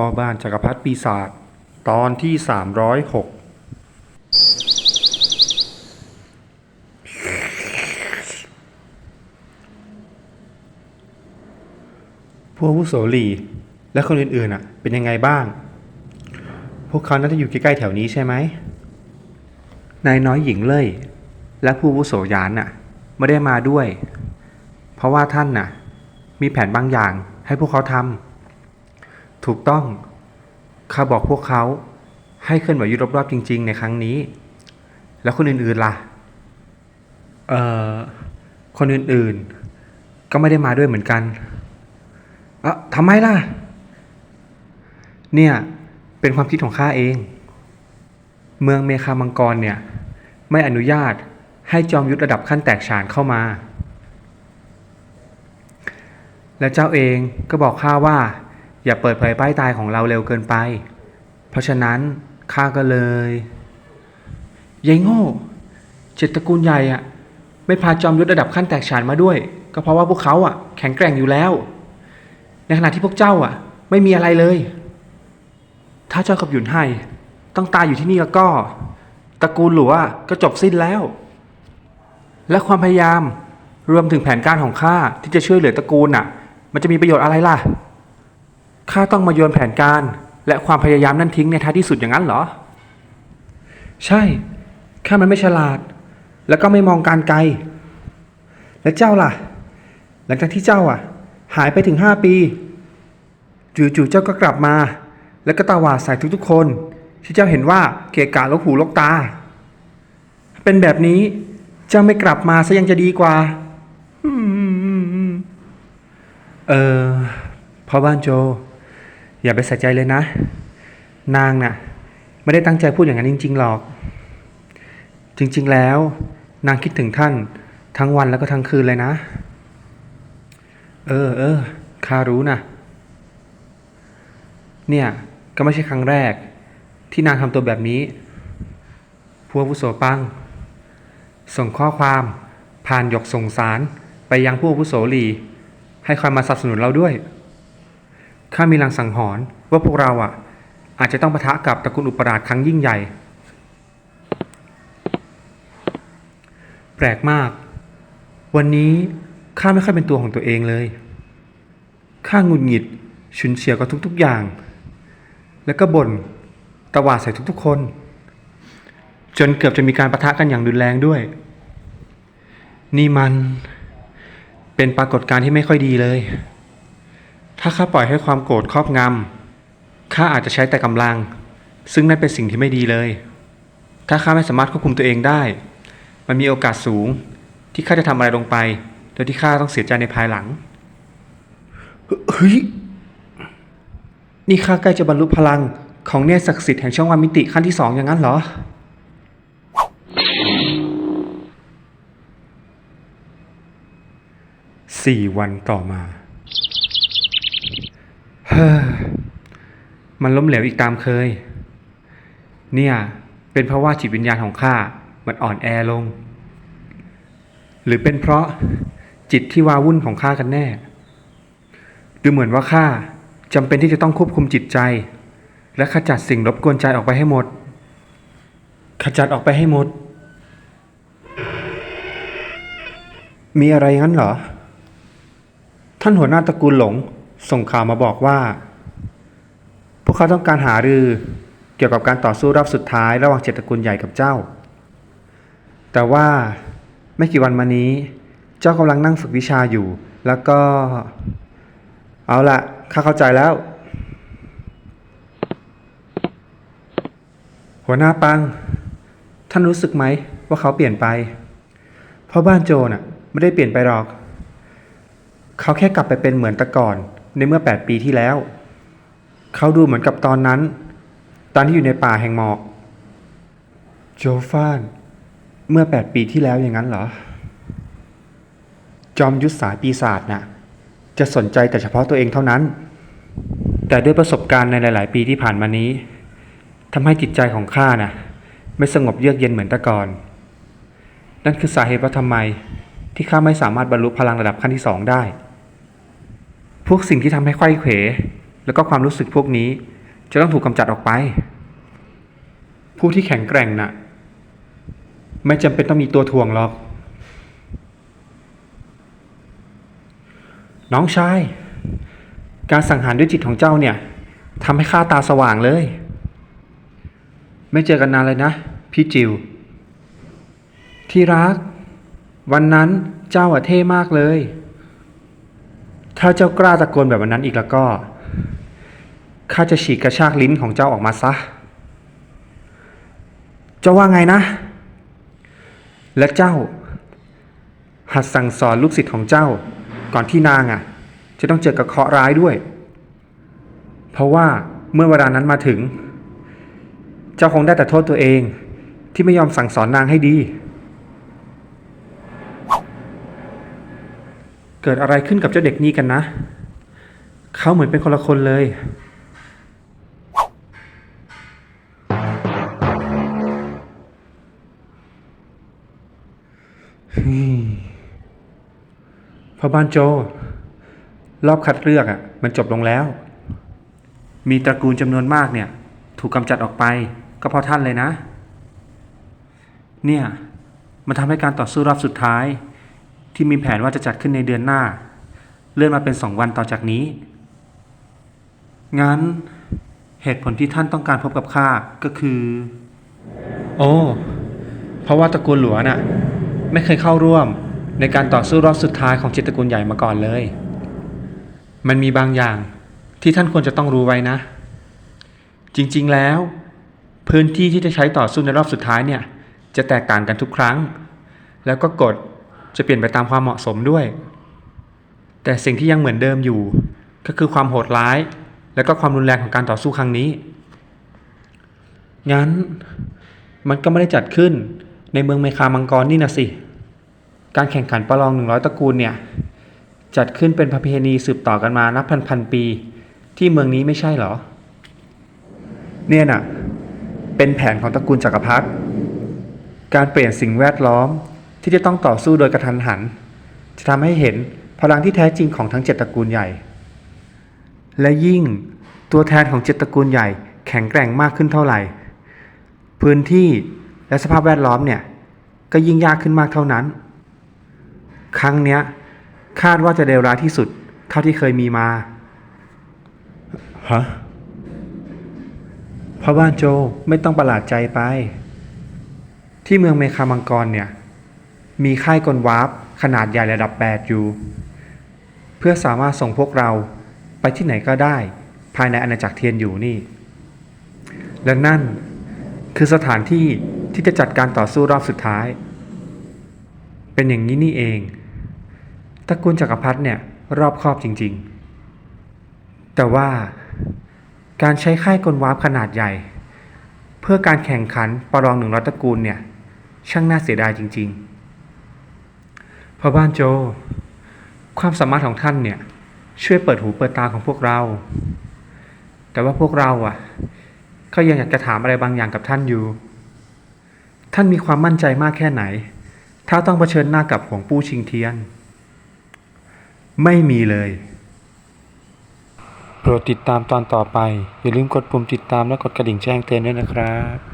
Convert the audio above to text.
พ่อบ้านจักรพรรดิปีศาจตอนที่ 306 พวกผู้โสลีและคนอื่นๆอะ เป็นยังไงบ้าง พวกเขาน่าจะอยู่ใกล้ๆแถวนี้ใช่ไหมนายน้อยหญิงเล่ยและผู้วุโสยานน่ะไม่ได้มาด้วย เพราะว่าท่านน่ะ มีแผนบางอย่างให้พวกเขาทำ ถูกต้อง ข้าบอกพวกเขาให้เคลื่อนไหวอยู่รอบๆจริง ๆ ในครั้งนี้ แล้วคนอื่นๆล่ะ เอ่อ คนอื่นๆ ก็ไม่ได้มาด้วยเหมือนกันเอะทำไมล่ะ เนี่ย เป็นความคิดของข้าเอง เมืองเมคามังกรเนี่ย ไม่อนุญาตให้จอมยุทธระดับขั้นแตกฉานเข้ามา และเจ้าเองก็บอกข้าว่า อย่าเปิดเผยป้ายตายของเราเร็วเกินไป เพราะฉะนั้นข้าก็เลยยายโง่เจตระกูลใหญ่อะไม่พาจอมยุทธระดับขั้นแตกฉานมาด้วย ก็เพราะว่าพวกเขาอะแข็งแกร่งอยู่แล้ว ในขณะที่พวกเจ้าอะไม่มีอะไรเลย ถ้าเจ้ากับหยุนไห่ต้องตายอยู่ที่นี่แล้วก็ตระกูลหลัวก็จบสิ้นแล้ว และความพยายามรวมถึงแผนการของข้าที่จะช่วยเหลือตระกูลน่ะมันจะมีประโยชน์อะไรล่ะ ข้าต้องมาโยนแผนการ และความพยายามนั่นทิ้งในท้ายที่สุดอย่างนั้นเหรอ ใช่ ข้ามันไม่ฉลาด แล้วก็ไม่มองการไกล และเจ้าล่ะ หลังจากที่เจ้าอะ หายไปถึงห้าปี จู่ๆเจ้าก็กลับมา แล้วก็ตาหวาดใส่ทุกๆคน ที่เจ้าเห็นว่าเกะกะลกหูลกตา เป็นแบบนี้ เจ้าไม่กลับมาซะยังจะดีกว่าเออพ่อบ้านโจ อย่าไปใส่ใจเลยนะ นางน่ะ ไม่ได้ตั้งใจพูดอย่างนั้นจริง ๆ หรอก จริง ๆ แล้ว นางคิดถึงท่าน ทั้งวันแล้วก็ทั้งคืนเลยนะ เออเออข้ารู้นะ เนี่ยก็ไม่ใช่ครั้งแรก ที่นางทำตัวแบบนี้ พวกผู้โสปัง ส่งข้อความผ่านหยกส่งสารไปยังผู้อาวุโสหลี ให้คอยมาสนับสนุนเราด้วย ข้ามีลังสังหรณ์ว่าพวกเราอะ อาจจะต้องปะทะกับตระกูลอุปราชครั้งยิ่งใหญ่ แปลกมาก วันนี้ข้าไม่ค่อยเป็นตัวของตัวเองเลยข้าหงุดหงิด ฉุนเฉียวกับทุกๆอย่าง แล้วก็บ่นตวาดใส่ทุกๆคน จนเกือบจะมีการประทะกันอย่างรุนแรงด้วย นี่มันเป็นปรากฏการณ์ที่ไม่ค่อยดีเลย ถ้าข้าปล่อยให้ความโกรธครอบงำข้าอาจจะใช้แต่กำลัง ซึ่งนั่นเป็นสิ่งที่ไม่ดีเลย ถ้าข้าไม่สามารถควบคุมตัวเองได้ มันมีโอกาสสูงที่ข้าจะทำอะไรลงไป โดยที่ข้าต้องเสียใจในภายหลังเฮ้ยนี่ข้าใกล้จะบรรลุพลังของเนตรศักดิ์สิทธิ์แห่งช่องวามิติขั้นที่สองอย่างนั้นเหรอ สี่วันต่อมาเฮ้อ มันล้มเหลวอีกตามเคย เนี่ย เป็นเพราะว่าจิตวิญญาณของข้ามันอ่อนแอลง หรือเป็นเพราะจิตที่วาวุ่นของข้ากันแน่ ดูเหมือนว่าข้าจำเป็นที่จะต้องควบคุมจิตใจ และขจัดสิ่งรบกวนใจออกไปให้หมด ขจัดออกไปให้หมด มีอะไรงั้นเหรอ ท่านหัวหน้าตระกูลหลง ส่งข่าวมาบอกว่า พวกเขาต้องการหารือเกี่ยวกับการต่อสู้รอบสุดท้ายระหว่างเจ็ดตระกูลใหญ่กับเจ้า แต่ว่าไม่กี่วันมานี้ เจ้ากำลังนั่งฝึกวิชาอยู่ แล้วก็ เอาละข้าเข้าใจแล้ว หัวหน้าปัง ท่านรู้สึกไหมว่าเขาเปลี่ยนไป เพราะบ้านโจน่ะไม่ได้เปลี่ยนไปหรอก เขาแค่กลับไปเป็นเหมือนแต่ก่อน ในเมื่อ 8 ปีที่แล้ว เขาดูเหมือนกับตอนนั้น ตอนที่อยู่ในป่าแห่งหมอก โจฟาน เมื่อ 8 ปีที่แล้วอย่างนั้นเหรอ จอมยุทธสายปีศาจน่ะ จะสนใจแต่เฉพาะตัวเองเท่านั้น แต่ด้วยประสบการณ์ในหลาย ๆ ปีที่ผ่านมานี้ทำให้จิตใจของข้าน่ะ ไม่สงบเยือกเย็นเหมือนแต่ก่อน นั่นคือสาเหตุว่าทำไมที่ข้าไม่สามารถบรรลุพลังระดับขั้นที่สองได้ พวกสิ่งที่ทำให้ไข้เขวแล้วก็ความรู้สึกพวกนี้ จะต้องถูกกำจัดออกไป ผู้ที่แข็งแกร่งน่ะ ไม่จำเป็นต้องมีตัวถ่วงหรอก น้องชาย การสังหารด้วยจิตของเจ้าเนี่ยทำให้ข้าตาสว่างเลย ไม่เจอกันนานเลยนะ พี่จิว ที่รัก วันนั้นเจ้าอะเท่มากเลย ถ้าเจ้ากล้าตะโกนแบบวันนั้นอีกแล้วก็ ข้าจะฉีกกระชากลิ้นของเจ้าออกมาซะ เจ้าว่าไงนะ และเจ้า หัดสั่งสอนลูกศิษย์ของเจ้า ก่อนที่นางอะ จะต้องเจอกับเคราะห์ร้ายด้วย เพราะว่าเมื่อเวลานั้นมาถึง เจ้าคงได้แต่โทษตัวเองที่ไม่ยอมสั่งสอนนางให้ดี เกิดอะไรขึ้นกับเจ้าเด็กนี่กันนะ เขาเหมือนเป็นคนละคนเลยฮึพ่อบ้านโจ รอบคัดเลือกอะ มันจบลงแล้ว มีตระกูลจำนวนมากเนี่ย ถูกกำจัดออกไป ก็เพราะท่านเลยนะ เนี่ย มันทำให้การต่อสู้รอบสุดท้าย ที่มีแผนว่าจะจัดขึ้นในเดือนหน้า เลื่อนมาเป็นสองวันต่อจากนี้ งั้นเหตุผลที่ท่านต้องการพบกับข้าก็คือ โอ้ เพราะว่าตระกูลหลวงน่ะ ไม่เคยเข้าร่วมในการต่อสู้รอบสุดท้ายของเจดตระกูลใหญ่มาก่อนเลย มันมีบางอย่างที่ท่านควรจะต้องรู้ไว้นะ จริงๆแล้ว พื้นที่ที่จะใช้ต่อสู้ในรอบสุดท้ายเนี่ย จะแตกต่างกันทุกครั้ง แล้วก็กฎ จะเปลี่ยนไปตามความเหมาะสมด้วย แต่สิ่งที่ยังเหมือนเดิมอยู่ ก็คือความโหดร้าย และก็ความรุนแรงของการต่อสู้ครั้งนี้ งั้นมันก็ไม่ได้จัดขึ้นในเมืองเมคามังกรนี่นะสิ การแข่งขันประลองหนึ่งร้อยตระกูลเนี่ย จัดขึ้นเป็นประเพณีสืบต่อกันมานับพันพันปี ที่เมืองนี้ไม่ใช่เหรอ เนี่ยน่ะ เป็นแผนของตระกูลจักรพรรดิการเปลี่ยนสิ่งแวดล้อม ที่จะต้องต่อสู้โดยกระทันหัน จะทำให้เห็นพลังที่แท้จริงของทั้งเจ็ดตระกูลใหญ่ และยิ่งตัวแทนของเจ็ดตระกูลใหญ่แข็งแกร่งมากขึ้นเท่าไหร่ พื้นที่และสภาพแวดล้อมเนี่ยก็ยิ่งยากขึ้นมากเท่านั้น ครั้งเนี้ยคาดว่าจะเลวร้ายที่สุดเท่าที่เคยมีมา ฮะพ่อบ้านโจไม่ต้องประหลาดใจไป ที่เมืองเมคามังกรเนี่ย มีค่ายกลวาร์ปขนาดใหญ่ระดับ 8 อยู่ เพื่อสามารถส่งพวกเราไปที่ไหนก็ได้ภายในอาณาจักรเทียนอยู่นี่ และนั่นคือสถานที่ที่จะจัดการต่อสู้รอบสุดท้าย เป็นอย่างนี้นี่เองตระกูลจักรพรรดิเนี่ยรอบครอบจริง ๆ แต่ว่าการใช้ค่ายกลวาร์ปขนาดใหญ่ เพื่อการแข่งขันประลองหนึ่งร้อยตระกูลเนี่ยช่างน่าเสียดายจริง ๆ พ่อบ้านโจ ความสามารถของท่านเนี่ย ช่วยเปิดหูเปิดตาของพวกเรา แต่ว่าพวกเราอะ ก็ยังอยากจะถามอะไรบางอย่างกับท่านอยู่ ท่านมีความมั่นใจมากแค่ไหน ถ้าต้องเผชิญหน้ากับหวงปู้ชิงเทียน ไม่มีเลย โปรดติดตามตอนต่อไป อย่าลืมกดปุ่มติดตามและกดกระดิ่งแจ้งเตือนด้วยนะครับ